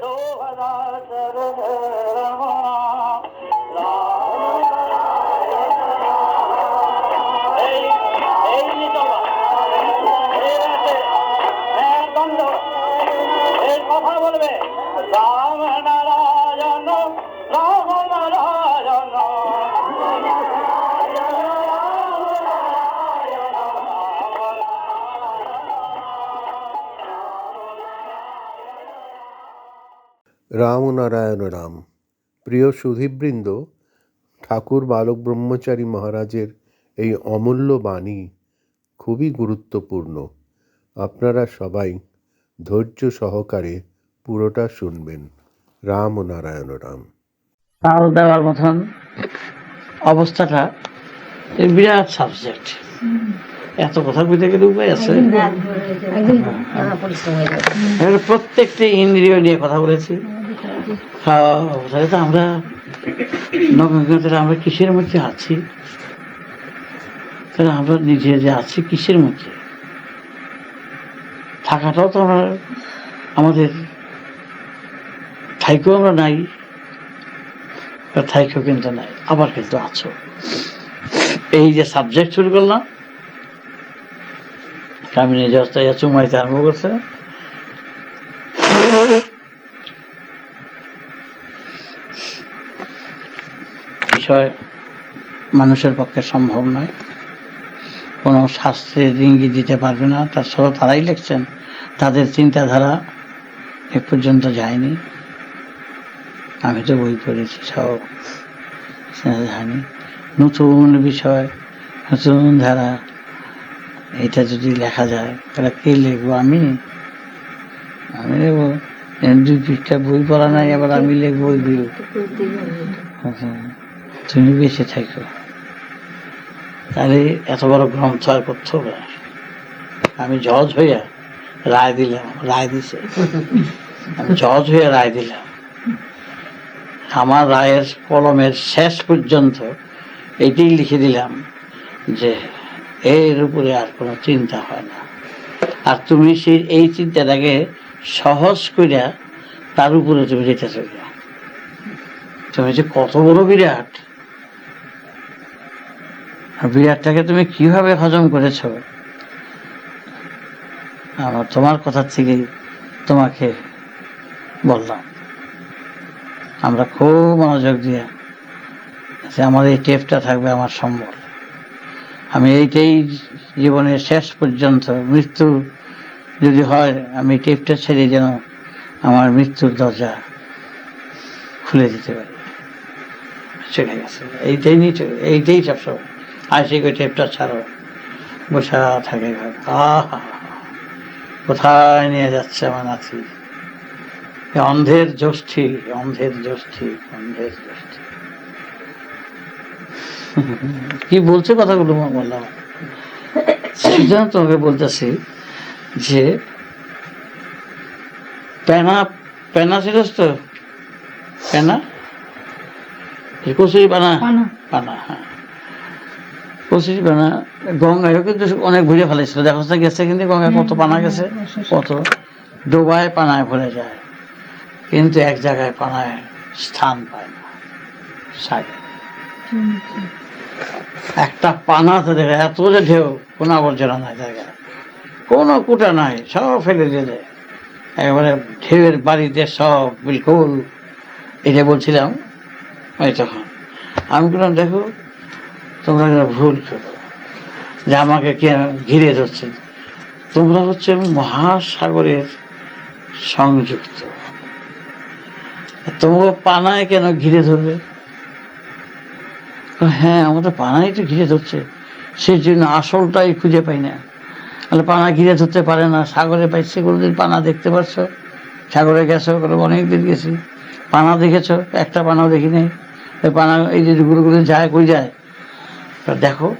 এই রাম নারায়ণ রাম। প্রিয় সুধীবৃন্দ, ঠাকুর বালক ব্রহ্মচারী মহারাজের এই অমূল্য বাণী খুবই গুরুত্বপূর্ণ। আপনারা সবাই ধৈর্য সহকারে পুরোটা শুনবেন। রাম নারায়ণ রাম। তাল দেওয়ার মতন অবস্থাটা বিরাট সাবজেক্ট এত কথা কইতে গেলে উপায় আছে? এখানে প্রত্যেকটি ইন্দ্রিয় নিয়ে কথা বলেছি। হ্যাঁ, তো আমরা নবীনগরে আমরা কিসের মধ্যে আছি? তাহলে আমরা নিজে যে আছি কিসের মধ্যে? থাকাটাও তো আমরা আমাদের থাইকেও আমরা নাই থাইকেও কিন্তু নাই আবার কিন্তু আছো। এই যে সাবজেক্ট শুরু করলাম কামিনী জস্তা চুমাইতে আরম্ভ করছে। বিষয় মানুষের পক্ষে সম্ভব নয়। কোনো শাস্ত্রের ইঙ্গিত দিতে পারবে না। তার সব তারাই লিখছেন। তাদের চিন্তাধারা এ পর্যন্ত যায়নি। আমি তো বই পড়েছি, সব জানি নতুন বিষয়, নতুন ধারা, এটা যদি লেখা যায়, তাহলে কে লিখব আমি? আমি লিখব। দুই পৃষ্ঠা বই পড়া নাই, আবার আমি লিখব ওই বই তুমি বেঁচে থাকো। তাহলে এত বড় গ্রন্থ আর করতে হবে আমি জজ হইয়া রায় দিলাম, রায় দিছে। আমি জজ হইয়া রায় দিলাম। আমার রায়ের কলমের শেষ পর্যন্ত এটাই লিখে দিলাম যে এর উপরে আর কোনো চিন্তা হয় না। আর তুমি সেই, এই চিন্তাটাকে সহজ করিয়া তার উপরে তুমি যেতে চলে তুমি যে কত বড় বিরাট বিরাটটাকে তুমি কীভাবে হজম করেছ, আমার তোমার কথা থেকেই তোমাকে বললাম। আমরা খুব মনোযোগ দিয়ে যে আমার এই টেপটা থাকবে আমার সম্বল। আমি এইটাই জীবনের শেষ পর্যন্ত মৃত্যু যদি হয়, আমি টেপটা ছেড়ে যেন আমার মৃত্যুর দরজা খুলে দিতে পারি। চলে গেছে। এইটাই নিয়ে এইটাই সবসময় আসি ওই টেপটা ছাড়ো। বসা থাকে। আহা! কোথায় নিয়ে যাচ্ছে আমার নাতি? অন্ধের জ্যোষ্ঠী অন্ধের জ্যোষ্ঠী অন্ধের জ্যোষ্ঠী কি বলছে কথাগুলো বললাম সেই জন্য তোমাকে বলতেছি যে পেনা পেনা ছিল তো? এই কচুরি পানা? পানা। হ্যাঁ। কচুরি পানা গঙ্গায়ও কিন্তু অনেক ঘুরে ফেলেছিল দেখো গেছে কিন্তু গঙ্গায় কত পানা গেছে কত। ডোবায় পানায় ভরে যায় কিন্তু এক জায়গায় পানায় স্থান পায় না সাগর। একটা পানা পানাতে দেখে, এত যে ঢেউ, কোনো আবর্জনা নাই জায়গায়। কোনো কুটা নাই, সব ফেলে দিয়ে দেয় একেবারে ঢেউয়ের বাড়িতে সব বিলকুল। এটা বলছিলাম, ওই তখন। আমি বললাম, দেখো, তোমরা ভুল করো। যে আমাকে কে ঘিরে ধরছে। তোমরা হচ্ছে মহাসাগরের সংযুক্ত। তোমাকে পানায় কেন ঘিরে ধরবে? তো হ্যাঁ আমাদের পানাই তো ঘিরে ধরছে। সেই জন্য আসলটাই খুঁজে পাই না। তাহলে পানা ঘিরে ধরতে পারে না। সাগরে পাইছে কোনোদিন পানা দেখতে পারছ। সাগরে গেছো অনেক দিন গেছি। পানা দেখেছ? একটা পানাও দেখি নাই পানা, এই যে গুলো গুলো যায়, কই যায়? তা দেখো।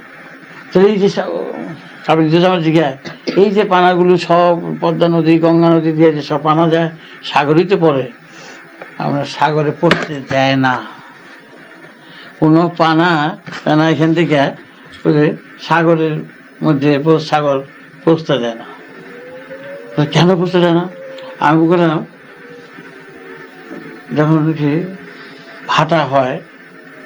তো এই যে আপনি যদি আমার জিজ্ঞাসা এই যে পানাগুলো সব পদ্মা নদী, গঙ্গা নদী দিয়ে যে সব পানা যায়, সাগরেই তো পড়ে। আমরা সাগরে পড়তে দেয় না। কোনো পানা পানা এখান থেকে সাগরের মধ্যে সাগর পৌঁছতে দেয় না। কেন পৌঁছতে দেয় না? আমি বললাম যখন কি ভাটা হয়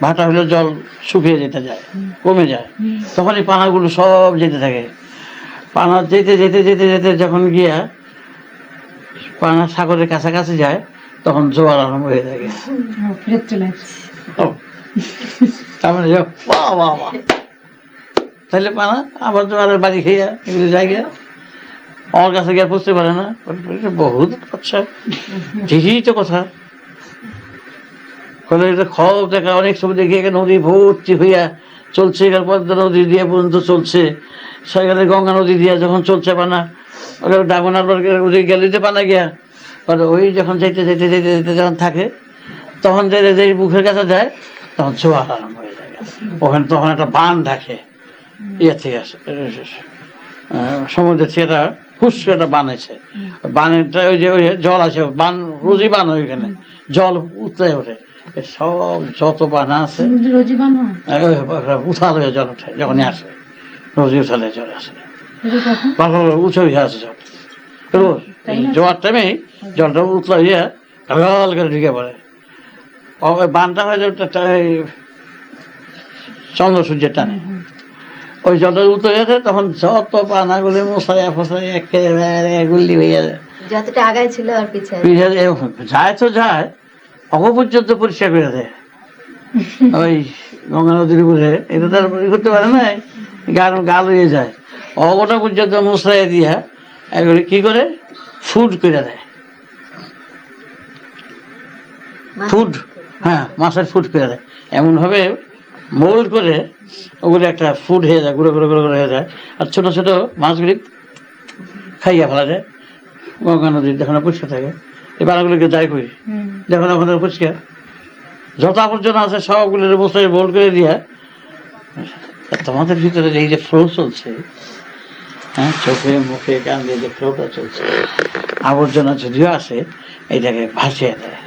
ভাটা হলে জল শুকিয়ে যেতে যায় কমে যায়। তখন এই পানাগুলো সব যেতে থাকে। পানা যেতে যেতে যেতে যেতে যখন গিয়া পানা সাগরের কাছাকাছি যায় তখন জোয়ার আরম্ভ হয়ে যায় ফেরত চলে আসছে ও, তার যে, বাহ বাহ বাহ তাহলে পানা আবার জোয়ারের বাড়ি খেয়ে এগুলো জায়গা। আমার কাছে গিয়ে বুঝতে পারে না। বহুত আচ্ছা ঠিকই তো কথা। কলে এটা খব দেখা অনেক সময় দেখি এখানে নদী ভর্তি হইয়া চলছে। এখানে পদ্মা নদী দিয়ে পর্যন্ত চলছে। সেখানে গঙ্গা নদী দিয়ে যখন চলছে পানা ওখানে ডাগনার ওই গ্যালিতে পানা গিয়া। ওই যখন যাইতে যাইতে যাইতে যাইতে যখন থাকে তখন যে মুখের কাছে যায়। তখন জোয়ার আরম্ভ হয়ে যায়। ওখানে তখন একটা বান থাকে ইয়ে থেকে আসে সমুদ্রের থেকে একটা একটা বানাইছে বানেরটা ওই যে ওই জল আছে বান রোজই বান ওইখানে জল উতলে ওঠে। সব যত বানা আছে রোজি বান হয়? উথাল হয়ে জল ওঠে যখনই আসে। রোজই উথালে জল আসে। বাবা উঁচু হয়ে আছে জল। রোজ জোয়ার টাইমে জলটা উতলা হইয়া গাল করে ঢুকে পড়ে। বানটা হয় এই চন্দ্র সূর্যের টানে। ওই জলটা উতলে গেছে তখন যত পানাগুলি মশাইয়া ফসাইয়া একেবারে গুল্লি হয়ে যায় যতটা আগায় ছিল আর পিছিয়ে যায় তো যায় অগ পর্যন্ত পরিষ্কার করে দেয়। ওই গঙ্গা নদীর উপরে। এটা তার করতে পারে না গাল গাল হয়ে যায়। অগটা পর্যন্ত মশলাই দিয়া এগুলি কি করে? ফুড করে দেয়। ফুড। হ্যাঁ মাছের ফুড দেয় এমনভাবে মোল্ড করে ওগুলো একটা ফুড হয়ে যায় গুঁড়ো গুঁড়ো গুঁড়ো গুঁড়ো হয়ে যায়। আর ছোটো ছোটো মাছগুলি খাইয়া ফেলা যায়। গঙ্গা নদীর যখন পরিষ্কার থাকে এই পানাগুলোকে যাই করি। যখন ওখানে পরিষ্কার যত আবর্জনা আছে সবগুলোর বসে বোল্ড করে দিয়া তোমাদের ভিতরে এই যে ফ্লো চলছে হ্যাঁ চোখে মুখে কান দিয়ে যে ফ্লোটা চলছে আবর্জনা যদিও আসে এটাকে ভাসিয়ে দেয়।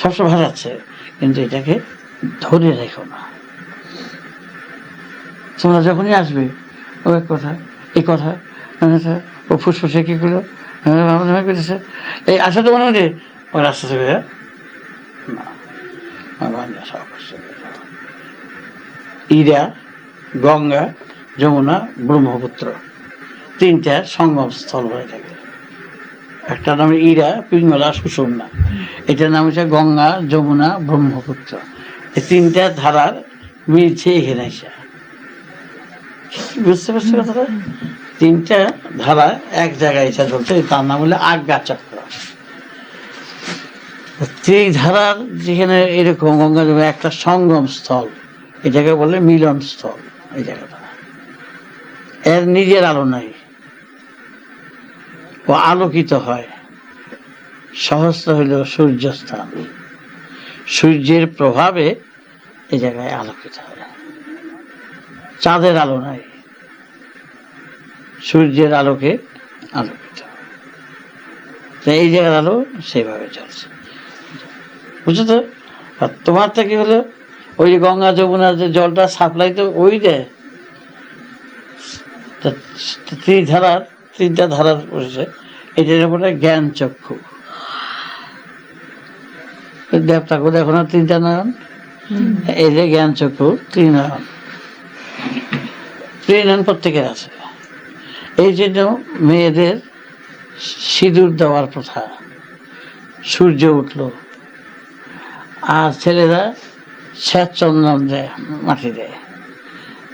সবসময় ভাসাচ্ছে কিন্তু এটাকে ধরে রেখো না। তোমরা যখনই আসবে, ও এক কথা এই কথা ও ফুসফুসে কি করল ভাবনা এই আসা তো মনে হয় ও রাস্তা থেকে না ইরা, গঙ্গা, যমুনা, ব্রহ্মপুত্র, তিনটা সঙ্গম স্থল হয়ে থাকে। একটা নাম ইরা, পিঙ্গলা, সুষুম্না। এটার নাম হচ্ছে গঙ্গা, যমুনা, ব্রহ্মপুত্র। এই তিনটা ধারার মিলছে এখানে বুঝতে পারছ কথাটা? তিনটা ধারা এক জায়গায় এসে চলছে তার নাম হলো আজ্ঞা চক্র। এই ধারার যেখানে এরকম গঙ্গা, যমুনা, একটা সঙ্গম স্থল। এটাকে বলে মিলন স্থল, এই জায়গাটা। এর নিজের আলো নাই। ও আলোকিত হয়। সহস্র হইল সূর্যস্থান। সূর্যের প্রভাবে এই জায়গায় আলোকিত হয়। চাঁদের আলো নাই। সূর্যের আলোকে আলোকিত। এই জায়গার আলো সেভাবে চলছে। বুঝছ তো? আর তোমারটা কি হলো? ওই যে গঙ্গা যমুনার যে জলটা সাপ্লাই তো ওই দেয় ধারার তিনটা ধারার বসেছে এটার উপরে জ্ঞান চক্ষু। দেবতাকে দেখো না তিনটা নয়ন এই যে জ্ঞান চক্ষু ত্রিনয়ন ত্রিনয়ন প্রত্যেকের আছে। এই জন্য মেয়েদের সিঁদুর দেওয়ার প্রথা। সূর্য উঠল। আর ছেলেরা শ্বেত চন্দন দেয় মাটি দেয়।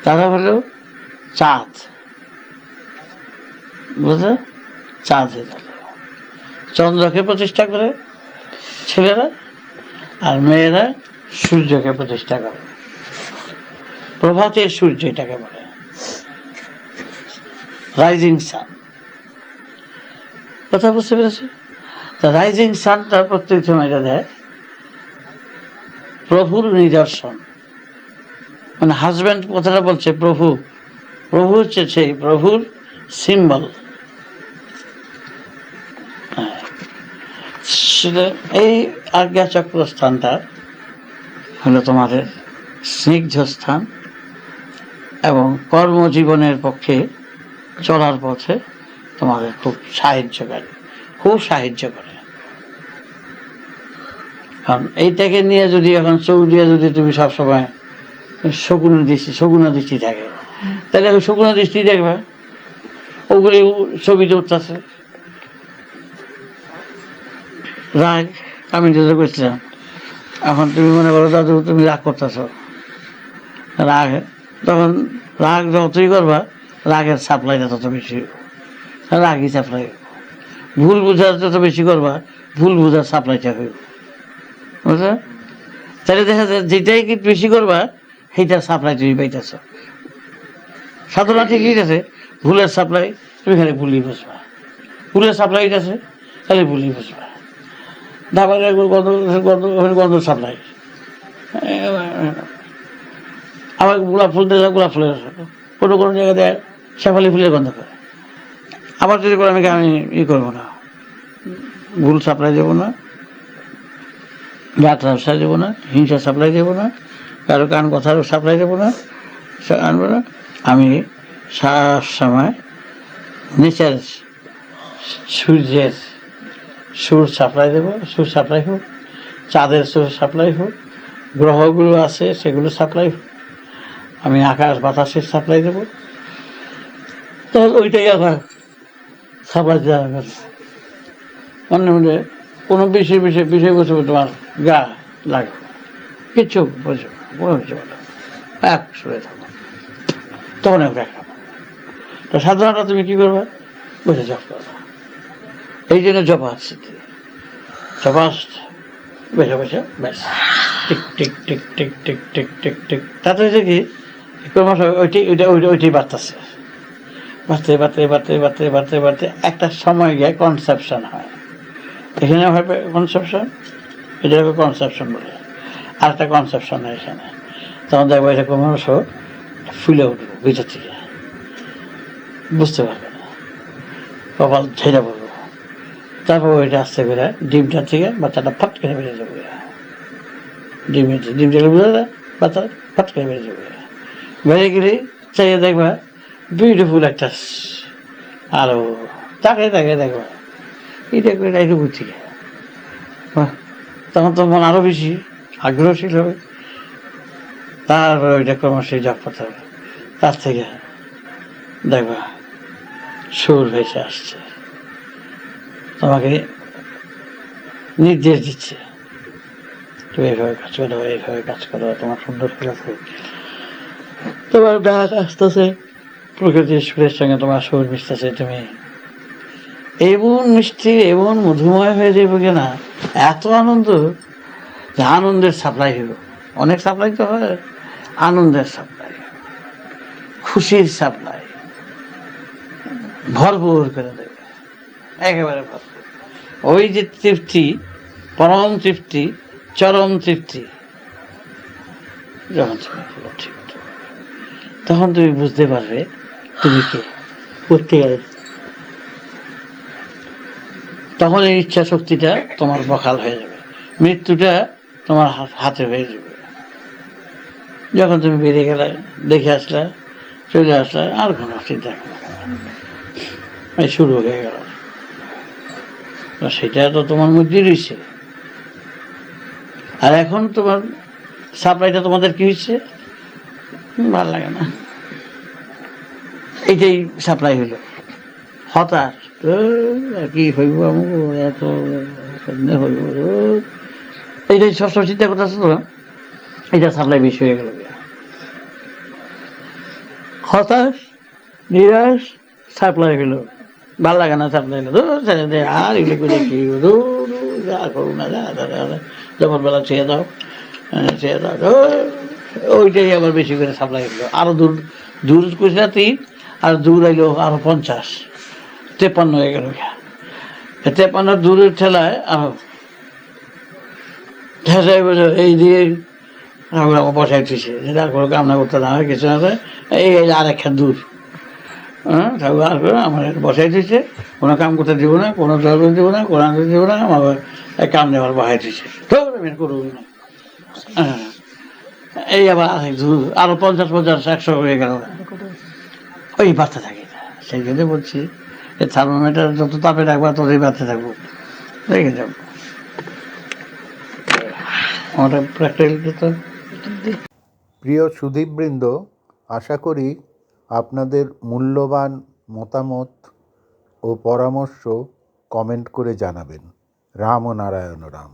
তারা হলো চাঁদ। বুঝলে? চাঁদ হয়ে গেল চন্দ্রকে প্রতিষ্ঠা করে ছেলেরা আর মেয়েরা সূর্যকে প্রতিষ্ঠা করে। প্রভাতের সূর্য এটাকে বলে। রাইজিং সান কথা বুঝতে পেরেছি? তা রাইজিং সানটা প্রত্যেক সময় এটা দেয়। প্রভুর নিদর্শন। মানে হাজব্যান্ড কথাটা বলছে প্রভু। প্রভু হচ্ছে সেই প্রভুর সিম্বল সেটা এই আজ্ঞা চক্র স্থানটা হলো তোমাদের স্নিগ্ধ স্থান এবং কর্মজীবনের পক্ষে চলার পথে তোমাদের খুব সাহায্যকারী, খুব সাহায্য করে। কারণ এইটাকে নিয়ে যদি এখন সৌদিয়া যদি তুমি সবসময় শকুন দৃষ্টি, শকুনা দৃষ্টি থাকে তাহলে ওই শকুনা দৃষ্টি দেখবে, ওগুলি ছবিতে উঠতেছে। রাগ আমি যেটা করছিলাম, এখন তুমি মনে করো দাদু তুমি রাগ করতেছ, রাগ, তখন রাগ যতই করবা, রাগের সাপ্লাইটা তত বেশি, রাগই সাপ্লাই ভুল বোঝার যত বেশি করবা, ভুল বোঝার সাপ্লাইটা হইব বুঝলে তাহলে দেখা যায় যেটাই কি বেশি করবা সেইটার সাপ্লাই তুমি পাইতেছ। সাধনা ঠিকই আছে, ভুলের সাপ্লাই তুমি খালি ভুলই বুঝবা। ভুলের সাপ্লাই আছে, খালি ভুলই বুঝবা। ধাবার গন্ধ গন্ধ আবার গোলাপ ফুল দিলে গোলাপ ফুলের কোনো কোনো জায়গাতে শেফালি ফুলের গন্ধ করে আবার যদি করে আমি আমি ই করব না ভুল সাপ্লাই দেবো না রাত ব্যবসা দেবো না, হিংসা সাপ্লাই দেবো না, কারও কান কথার সাপ্লাই দেবো না আনব না। আমি সব সময় নেচার, সূর্যের সুর সাপ্লাই দেবো, সুর সাপ্লাই হোক, চাঁদের সুর সাপ্লাই হোক, গ্রহগুলো আছে সেগুলো সাপ্লাই হোক। আমি আকাশ বাতাসের সাপ্লাই দেবো। তখন ওইটাই আবার সাপ্লাই দেওয়া মনে মনে কোনো বিষয় বিষয় বিষয় বসে তোমার গা লাগে। কিচ্ছু বোঝো কোনো কিছু এক শুয়ে থাকো। তখন এক রাখলাম তো সাধারণত তুমি কি করবে? বসে জপ করবে। এই জন্য জপা স্মৃতি জপা বসে বসে, ব্যাস। Tick tick tick tick tick tick tick tick. তাতে হচ্ছে কি ওইটি, ওইটা ওইটা, ওইটি বাড়তেছে। বাড়তে বাড়তে বাড়তে বাড়তে বাড়তে বাড়তে একটা সময় গিয়ে কনসেপশন হয়। এখানে হয় কনসেপশন এটাকে কনসেপশন বলে। আর একটা কনসেপশন হয় এখানে। তখন দেখব এটা ক্রমশ ফুলে উঠবো ভিতর থেকে। বুঝতে পারবে না। কপাল ঝেড়ে পড়ব। তারপর ওইটা আসতে করে ডিমটা থেকে বাচ্চাটা ফট করে বেড়ে যাবে। ডিমের ডিম থেকে বুঝে যায় বাচ্চা ফট করে বেরিয়ে যাবে। বেরিয়ে গেলে চাইয়ে দেখবা বিউটিফুল একটা আরও তাকে তাকে দেখবা। এটা করে থেকে বাহ, তখন তো মন আরও বেশি আগ্রহশীল হবে তারপরে ওইটা ক্রমশ জপ করতে তার থেকে দেখবা সুর ভেসে আসছে। তোমাকে নির্দেশ দিচ্ছে। তুমি এইভাবে কাজ করো এইভাবে কাজ করো, তোমার সুন্দর ফিল আছে। তোমার ডাক আসতেছে। প্রকৃতির সুরের সঙ্গে তোমার সুর মিশতেছে। তুমি এমন মিষ্টি, এমন মধুময় হয়ে যাবে কিনা এত আনন্দ, যে আনন্দের সাপ্লাই হইব। অনেক সাপ্লাই তো হয়, আনন্দের সাপ্লাই। খুশির সাপ্লাই। ভরপুর করে দেবে। একেবারে ওই যে তৃপ্তি পরম তৃপ্তি চরম তৃপ্তি। যখন তুমি উপলব্ধি তখন তুমি বুঝতে পারবে তুমি কে। করতে গেলে তখন এই ইচ্ছা শক্তিটা তোমার বখাল হয়ে যাবে। মৃত্যুটা তোমার হাতে হয়ে যাবে। যখন তুমি বেরিয়ে গেলে দেখে আসলে চলে আসলে আর কোনো চিন্তা। এই শুরু হয়ে গেল। সেটা তো তোমার মধ্যেই রয়েছে। আর এখন তোমার সাপ্লাইটা তোমাদের কি হচ্ছে ভালো লাগে না। এইটাই সাপ্লাই হইল হতাশ। তো কি হইব আমাকে এত হইব। এইটাই সবসময় চিন্তা করতেছে তো। এটা সাপ্লাই বেশি হয়ে গেল। হতাশ, নিরাশ, সাপ্লাই হইল ভালো লাগে না দে আর এগুলো করে কি? যা করো না যা। যখন বেলা ছেড়ে দাও আহ, ছেড়ে দাও ওইটাই আবার বেশি করে সাপ্লাই হইল আরও দূর দূর কইছে তিন আর দূর আইলো আরও পঞ্চাশ। তেপান্ন হয়ে গেল তেপান্ন দূরের ঠেলায় আরও ঠেসাই বলে এই দিয়ে আমরা বসাই তুইছে যেটা কামনা করতে না হয় কিছু না এই আর একটা দূর। হ্যাঁ ঠাকুর আর আমার বসাই দিচ্ছে কোনো কাম করতে দিব না, কোনো জল দিব না, কোনো আনতে দিব না, আমার এই কাম নেওয়ার বসাই দিচ্ছে আমি করব না। হ্যাঁ। এই আবার আরও পঞ্চাশ পঞ্চাশ, একশো হয়ে গেল। ওই বাড়তে থাকে। সেই জন্য বলছি থার্মোমিটার যত তাপে রাখবা ততই বাড়তে থাকব। রেখে যাব আমরা প্র্যাকটিক্যালি প্রিয় সুধীবৃন্দ আশা করি আপনাদের মূল্যবান মতামত ও পরামর্শ কমেন্ট করে জানাবেন। রাম ও নারায়ণ রাম।